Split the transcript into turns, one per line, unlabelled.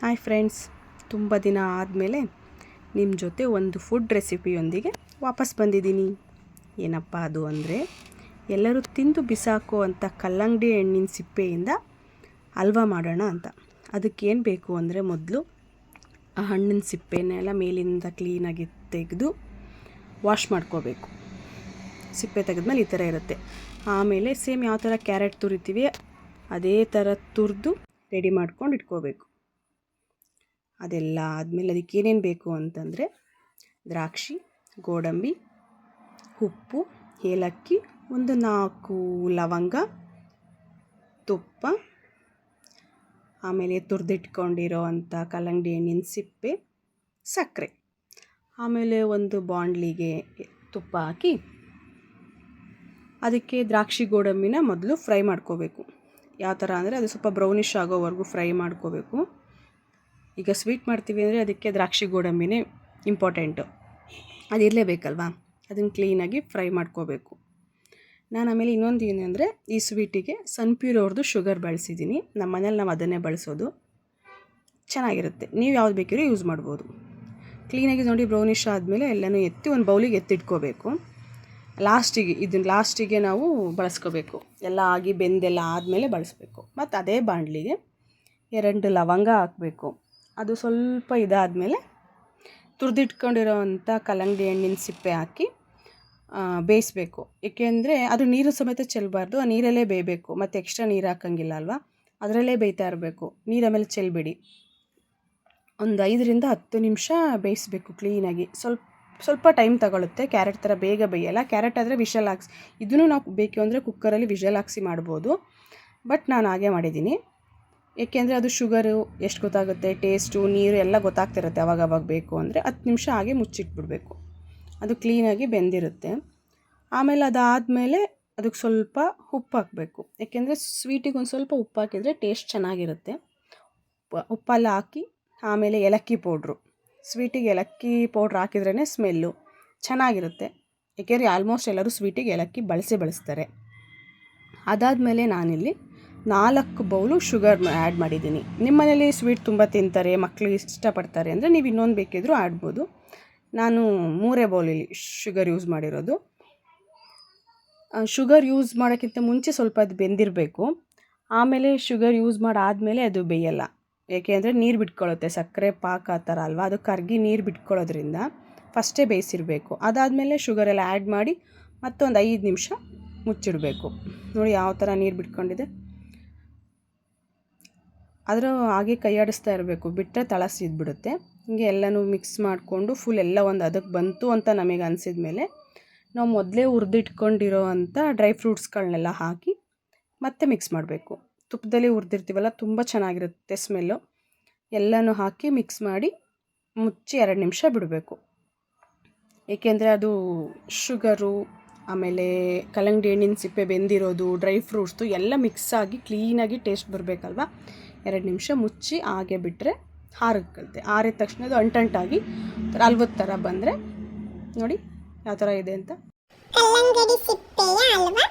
Hi friends ತುಂಬ ದಿನ ಆದಮೇಲೆ ನಿಮ್ಮ ಜೊತೆ ಒಂದು ಫುಡ್ ರೆಸಿಪಿಯೊಂದಿಗೆ ವಾಪಸ್ ಬಂದಿದ್ದೀನಿ. ಏನಪ್ಪ ಅದು ಅಂದರೆ, ಎಲ್ಲರೂ ತಿಂದು ಬಿಸಾಕೋ ಕಲ್ಲಂಗಡಿ ಹಣ್ಣಿನ ಸಿಪ್ಪೆಯಿಂದ ಹಲ್ವಾ ಮಾಡೋಣ ಅಂತ. ಅದಕ್ಕೇನು ಬೇಕು ಅಂದರೆ ಮೊದಲು ಆ ಹಣ್ಣಿನ ಸಿಪ್ಪೆನೆಲ್ಲ ಮೇಲಿಂದ ಕ್ಲೀನಾಗಿ ತೆಗೆದು ವಾಶ್ ಮಾಡ್ಕೋಬೇಕು. ಸಿಪ್ಪೆ ತೆಗೆದ್ಮೇಲೆ ಈ ಥರ ಇರುತ್ತೆ. ಆಮೇಲೆ ಸೇಮ್ ಯಾವ ಥರ ಕ್ಯಾರೆಟ್ ತುರಿತೀವಿ, ಅದೇ ಥರ ತುರಿದು ರೆಡಿ ಮಾಡ್ಕೊಂಡು ಇಟ್ಕೋಬೇಕು. ಅದೆಲ್ಲ ಆದಮೇಲೆ ಅದಕ್ಕೆ ಏನೇನು ಬೇಕು ಅಂತಂದರೆ ದ್ರಾಕ್ಷಿ, ಗೋಡಂಬಿ, ಉಪ್ಪು, ಏಲಕ್ಕಿ, ಒಂದು ನಾಲ್ಕು ಲವಂಗ, ತುಪ್ಪ, ಆಮೇಲೆ ತುರಿದಿಟ್ಕೊಂಡಿರೋ ಅಂಥ ಕಲ್ಲಂಗಡಿ ಹಣ್ಣಿನ ಸಿಪ್ಪೆ, ಸಕ್ಕರೆ. ಆಮೇಲೆ ಒಂದು ಬಾಂಡ್ಲಿಗೆ ತುಪ್ಪ ಹಾಕಿ ಅದಕ್ಕೆ ದ್ರಾಕ್ಷಿ, ಗೋಡಂಬಿನ ಮೊದಲು ಫ್ರೈ ಮಾಡ್ಕೋಬೇಕು. ಯಾವ ಥರ ಅಂದರೆ ಅದು ಸ್ವಲ್ಪ ಬ್ರೌನಿಷ್ ಆಗೋವರೆಗೂ ಫ್ರೈ ಮಾಡ್ಕೋಬೇಕು. ಈಗ ಸ್ವೀಟ್ ಮಾಡ್ತೀವಿ ಅಂದರೆ ಅದಕ್ಕೆ ದ್ರಾಕ್ಷಿ ಗೋಡಂಬಿನೇ ಇಂಪಾರ್ಟೆಂಟು. ಅದು ಇರಲೇಬೇಕಲ್ವಾ? ಅದನ್ನು ಕ್ಲೀನಾಗಿ ಫ್ರೈ ಮಾಡ್ಕೋಬೇಕು. ನಾನು ಆಮೇಲೆ ಇನ್ನೊಂದು ಏನಂದರೆ ಈ ಸ್ವೀಟಿಗೆ ಸನ್ಪ್ಯೂರ್ ಅವ್ರದ್ದು ಶುಗರ್ ಬಳಸಿದ್ದೀನಿ. ನಮ್ಮ ಮನೇಲಿ ನಾವು ಅದನ್ನೇ ಬಳಸೋದು. ಚೆನ್ನಾಗಿರುತ್ತೆ. ನೀವು ಯಾವ್ದು ಬೇಕಿರೋ ಯೂಸ್ ಮಾಡ್ಬೋದು. ಕ್ಲೀನಾಗಿ ನೋಡಿ ಬ್ರೌನಿಷ್ ಆದಮೇಲೆ ಎಲ್ಲನೂ ಎತ್ತಿ ಒಂದು ಬೌಲಿಗೆ ಎತ್ತಿಟ್ಕೋಬೇಕು. ಲಾಸ್ಟಿಗೆ ಇದನ್ನು ಲಾಸ್ಟಿಗೆ ನಾವು ಬಳಸ್ಕೋಬೇಕು. ಎಲ್ಲ ಆಗಿ ಬೆಂದೆಲ್ಲ ಆದಮೇಲೆ ಬಳಸಬೇಕು. ಮತ್ತು ಅದೇ ಬಾಣಲಿಗೆ ಎರಡು ಲವಂಗ ಹಾಕಬೇಕು. ಅದು ಸ್ವಲ್ಪ ಇದಾದಮೇಲೆ ತುರಿದಿಟ್ಕೊಂಡಿರೋವಂಥ ಕಲ್ಲಂಗಡಿ ಹಣ್ಣಿನ ಸಿಪ್ಪೆ ಹಾಕಿ ಬೇಯಿಸ್ಬೇಕು. ಏಕೆಂದರೆ ಅದು ನೀರು ಸಮೇತ ಚೆಲ್ಲಬಾರ್ದು ಆ ನೀರಲ್ಲೇ ಬೇಯಬೇಕು. ಮತ್ತು ಎಕ್ಸ್ಟ್ರಾ ನೀರು ಹಾಕಂಗಿಲ್ಲ ಅಲ್ವಾ? ಅದರಲ್ಲೇ ಬೇಯ್ತಾ ಇರಬೇಕು. ನೀರು ಆಮೇಲೆ ಚೆಲ್ಲಬೇಡಿ ಒಂದು ಐದರಿಂದ ಹತ್ತು ನಿಮಿಷ ಬೇಯಿಸ್ಬೇಕು ಕ್ಲೀನಾಗಿ ಸ್ವಲ್ಪ ಸ್ವಲ್ಪ ಟೈಮ್ ತಗೊಳುತ್ತೆ. ಕ್ಯಾರೆಟ್ ಥರ ಬೇಗ ಬೇಯಲ್ಲ. ಕ್ಯಾರೆಟ್ ಆದರೆ ವಿಷಲ್ ಹಾಕ್ಸಿ ಇದನ್ನು ನಾವು ಬೇಕು ಅಂದರೆ ಕುಕ್ಕರಲ್ಲಿ ವಿಷಲ್ ಹಾಕ್ಸಿ ಮಾಡ್ಬೋದು. ಬಟ್ ನಾನು ಹಾಗೆ ಮಾಡಿದ್ದೀನಿ. ಏಕೆಂದರೆ ಅದು ಶುಗರು, ಎಷ್ಟು ಗೊತ್ತಾಗುತ್ತೆ? ಟೇಸ್ಟು, ನೀರು ಎಲ್ಲ ಗೊತ್ತಾಗ್ತಿರುತ್ತೆ ಅವಾಗವಾಗ ಅವಾಗ ಬೇಕು ಅಂದರೆ. ಹತ್ತು ನಿಮಿಷ ಹಾಗೆ ಮುಚ್ಚಿಟ್ಬಿಡಬೇಕು. ಅದು ಕ್ಲೀನಾಗಿ ಬೆಂದಿರುತ್ತೆ. ಆಮೇಲೆ ಅದಾದಮೇಲೆ ಅದಕ್ಕೆ ಸ್ವಲ್ಪ ಉಪ್ಪು ಹಾಕಬೇಕು. ಏಕೆಂದರೆ ಸ್ವೀಟಿಗೆ ಒಂದು ಸ್ವಲ್ಪ ಉಪ್ಪು ಹಾಕಿದರೆ ಟೇಸ್ಟ್ ಚೆನ್ನಾಗಿರುತ್ತೆ. ಉಪ್ಪು ಉಪ್ಪೆಲ್ಲ ಹಾಕಿ ಆಮೇಲೆ ಏಲಕ್ಕಿ ಪೌಡ್ರು. ಸ್ವೀಟಿಗೆ ಏಲಕ್ಕಿ ಪೌಡ್ರ್ ಹಾಕಿದ್ರೇ ಸ್ಮೆಲ್ಲು ಚೆನ್ನಾಗಿರುತ್ತೆ. ಏಕೆಂದರೆ ಆಲ್ಮೋಸ್ಟ್ ಎಲ್ಲರೂ ಸ್ವೀಟಿಗೆ ಏಲಕ್ಕಿ ಬಳಸಿ ಬಳಸ್ತಾರೆ. ಅದಾದಮೇಲೆ ನಾನಿಲ್ಲಿ ನಾಲ್ಕು ಬೌಲು ಶುಗರ್ ಆ್ಯಡ್ ಮಾಡಿದ್ದೀನಿ. ನಿಮ್ಮ ಮನೇಲಿ ಸ್ವೀಟ್ ತುಂಬ ತಿಂತಾರೆ ಮಕ್ಕಳು ಇಷ್ಟಪಡ್ತಾರೆ ಅಂದರೆ ನೀವು ಇನ್ನೊಂದು ಬೇಕಿದ್ರೂ ಆಡ್ಬೋದು ನಾನು ಮೂರೇ ಬೌಲಲ್ಲಿ ಶುಗರ್ ಯೂಸ್ ಮಾಡಿರೋದು. ಶುಗರ್ ಯೂಸ್ ಮಾಡೋಕ್ಕಿಂತ ಮುಂಚೆ ಸ್ವಲ್ಪ ಅದು ಬೆಂದಿರಬೇಕು. ಆಮೇಲೆ ಶುಗರ್ ಯೂಸ್ ಮಾಡಾದಮೇಲೆ ಅದು ಬೇಯಲ್ಲ. ಏಕೆ ಅಂದರೆ ನೀರು ಬಿಟ್ಕೊಳ್ಳುತ್ತೆ ಸಕ್ಕರೆ ಪಾಕ ಆ ಥರ ಅಲ್ವಾ? ಅದು ಕರ್ಗಿ ನೀರು ಬಿಟ್ಕೊಳ್ಳೋದ್ರಿಂದ ಫಸ್ಟೇ ಬೇಯಿಸಿರಬೇಕು. ಅದಾದಮೇಲೆ ಶುಗರೆಲ್ಲ ಆ್ಯಡ್ ಮಾಡಿ ಮತ್ತೊಂದು ಐದು ನಿಮಿಷ ಮುಚ್ಚಿಡಬೇಕು. ನೋಡಿ ಯಾವ ಥರ ನೀರು ಬಿಟ್ಕೊಂಡಿದೆ. ಅದರ ಹಾಗೆ ಕೈಯಾಡಿಸ್ತಾ ಇರಬೇಕು. ಬಿಟ್ಟರೆ ತಳ ಸಿದ್ಬಿಡುತ್ತೆ ಹಿಂಗೆ ಎಲ್ಲನೂ ಮಿಕ್ಸ್ ಮಾಡಿಕೊಂಡು ಫುಲ್ ಎಲ್ಲ ಒಂದು ಅದಕ್ಕೆ ಬಂತು ಅಂತ ನಮಗೆ ಅನಿಸಿದ ಮೇಲೆ ನಾವು ಮೊದಲೇ ಹುರಿದಿಟ್ಕೊಂಡಿರೋ ಅಂಥ ಡ್ರೈ ಫ್ರೂಟ್ಸ್ಗಳನ್ನೆಲ್ಲ ಹಾಕಿ ಮತ್ತೆ ಮಿಕ್ಸ್ ಮಾಡಬೇಕು. ತುಪ್ಪದಲ್ಲಿ ಹುರಿದಿರ್ತೀವಲ್ಲ, ತುಂಬ ಚೆನ್ನಾಗಿರುತ್ತೆ ಸ್ಮೆಲ್ಲು ಎಲ್ಲನೂ ಹಾಕಿ ಮಿಕ್ಸ್ ಮಾಡಿ ಮುಚ್ಚಿ ಎರಡು ನಿಮಿಷ ಬಿಡಬೇಕು. ಏಕೆಂದರೆ ಅದು ಶುಗರು ಆಮೇಲೆ ಕಲ್ಲಂಗಡಿ ಹಣ್ಣಿನ ಸಿಪ್ಪೆ ಬೆಂದಿರೋದು ಡ್ರೈ ಫ್ರೂಟ್ಸ್ದು ಎಲ್ಲ ಮಿಕ್ಸ್ ಆಗಿ ಕ್ಲೀನಾಗಿ ಟೇಸ್ಟ್ ಬರಬೇಕಲ್ವ? ಎರಡು ನಿಮಿಷ ಮುಚ್ಚಿ ಹಾಗೆ ಬಿಟ್ಟರೆ ಹಾರಕ್ಕಂತೆ ಆರಿದ ತಕ್ಷಣ ಅದು ಅಂಟಂಟಾಗಿ ಅಲ್ವತ್ತು ಥರ ಬಂದರೆ ನೋಡಿ ಯಾವ ಥರ ಇದೆ ಅಂತ.
ಕಲ್ಲಂಗಡಿ ಸಿಪ್ಪೆಯ ಹಲ್ವಾ